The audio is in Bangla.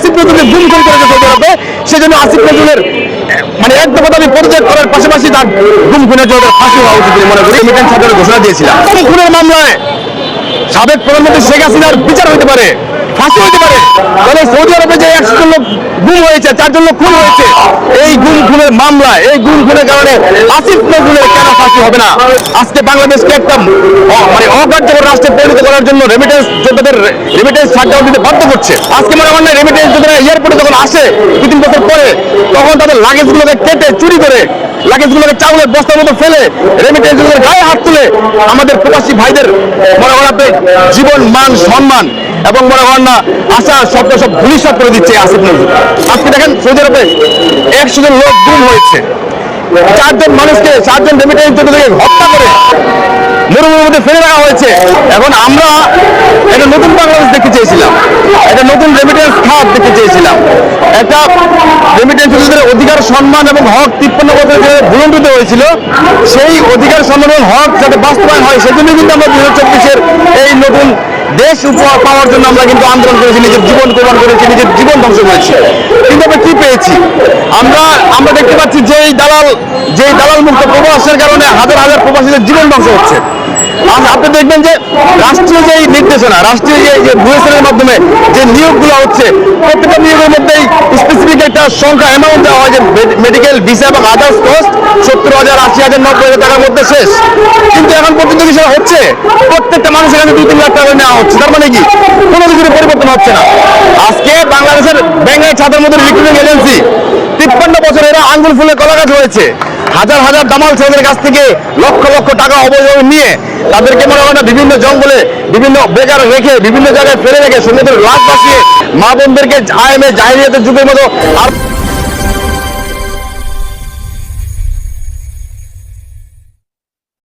আসিফ নজরুলের গুম খুন করেছে সৌদি আরবে সেজন্য আসিফ নজরুলের মানে এক দফা দাবি পদত্যাগ করার পাশাপাশি তার গুম খুনের জন্য ফাঁসি হওয়া উচিত বলে মনে করি। মিটেন সরকারের ঘোষণা দিয়েছিলাম। খুনের মামলায় সাবেক প্রধানমন্ত্রী শেখ হাসিনার বিচার হতে পারে? ফাঁসি হতে পারে। তাহলে সৌদি আরবে যে একশো লোক গুম হয়েছে, চারজন লোক খুন হয়েছে, এই গুম খুনের মামলা এই গুম খুনের কারণে আসিফ নজরুলের কেন ফাঁসি হবে না? আজকে বাংলাদেশকে একটা মানে অকার্যকর রাষ্ট্রে পরিণত করার জন্য রেমিটেন্স যোদ্ধাদের রেমিটেন্স শাটডাউন দিতে বাধ্য করছে। আজকে মনে হয় রেমিটেন্স যোদ্ধারা এয়ারপোর্টে যখন আসে, দু তিন বছর পরে, তখন তাদের লাগেজগুলোকে কেটে, চুরি করে লাগেজগুলোকে চাউলের বস্তার মতো ফেলে রেমিটেন্স যোদ্ধাদের গায়ে হাত তুলে আমাদের প্রবাসী ভাইদের মনে আপনি জীবন, মান, সম্মান এবং মনে করেন না, আশা শব্দ সব ভূমিষ্ঠ করে দিচ্ছে আসিফ নজরুল। আজকে দেখেন সৌদি আরবে একশো জন লোক গুম হয়েছে। চারজন মানুষকে, চারজন রেমিটেন্স হত্যা করে মরুভূমির মধ্যে ফেলে রাখা হয়েছে। এখন আমরা একটা নতুন বাংলাদেশ দেখতে চেয়েছিলাম। একটা নতুন রেমিটেন্স খাত দেখতে চেয়েছিলাম। একটা রেমিটেন্স অধিকার, সম্মান এবং হক তিপ্পান্ন বছর যে ভুলন্ডিত হয়েছিল। সেই অধিকার, সম্মান এবং হক যাতে বাস্তবায়ন হয় সেজন্য কিন্তু আমরা দুই হাজার এই নতুন দেশ উপহার পাওয়ার জন্য আমরা কিন্তু আন্দোলন করেছি, নিজের জীবন কোরবান করেছি, নিজের জীবন ধ্বংস করেছি। কিন্তু কি পেয়েছি? আমরা আমরা দেখতে পাচ্ছি যে এই দালাল যে দালাল মুক্ত প্রবাসের কারণে হাজার হাজার প্রবাসীদের জীবন ধ্বংস হচ্ছে। আপনি দেখবেন যে রাষ্ট্রীয় যে নির্দেশনা, রাষ্ট্রীয় যে যে বুয়েসের মাধ্যমে যে নিয়োগগুলো হচ্ছে, প্রত্যেকটা নিয়োগের মধ্যেই স্পেসিফিক একটা সংখ্যা অ্যামাউন্ট দেওয়া হয় যে মেডিকেল ভিসা এবং আদার্স কস্ট সত্তর হাজার, আশি হাজার, নব্বই হাজার টাকার মধ্যে শেষ। কিন্তু এখন পর্যন্ত কি সেটা হচ্ছে, প্রত্যেকটা মানুষের কাছে দুই তিন লাখ টাকা নেওয়া হচ্ছে। তার মানে কি? কোনো কিছুর পরিবর্তন হচ্ছে না। বাংলাদেশের ব্যাংকের ছাদের মধ্যে রিক্রুটিং এজেন্সি তিপ্পান্ন বছর এরা আঙ্গুল ফুলে কলা গাছ হয়েছে হাজার হাজার দামাল ছেলেদের কাছ থেকে লক্ষ লক্ষ টাকা অবৈধ নিয়ে তাদেরকে মনে হয় বিভিন্ন জঙ্গলে বিভিন্ন বেকার রেখে বিভিন্ন জায়গায় ফেলে রেখে সঙ্গীদের লাশ বাঁচিয়ে মা বোনদেরকে আইএমএ জাহিরিয়াতের যুগের মতো আর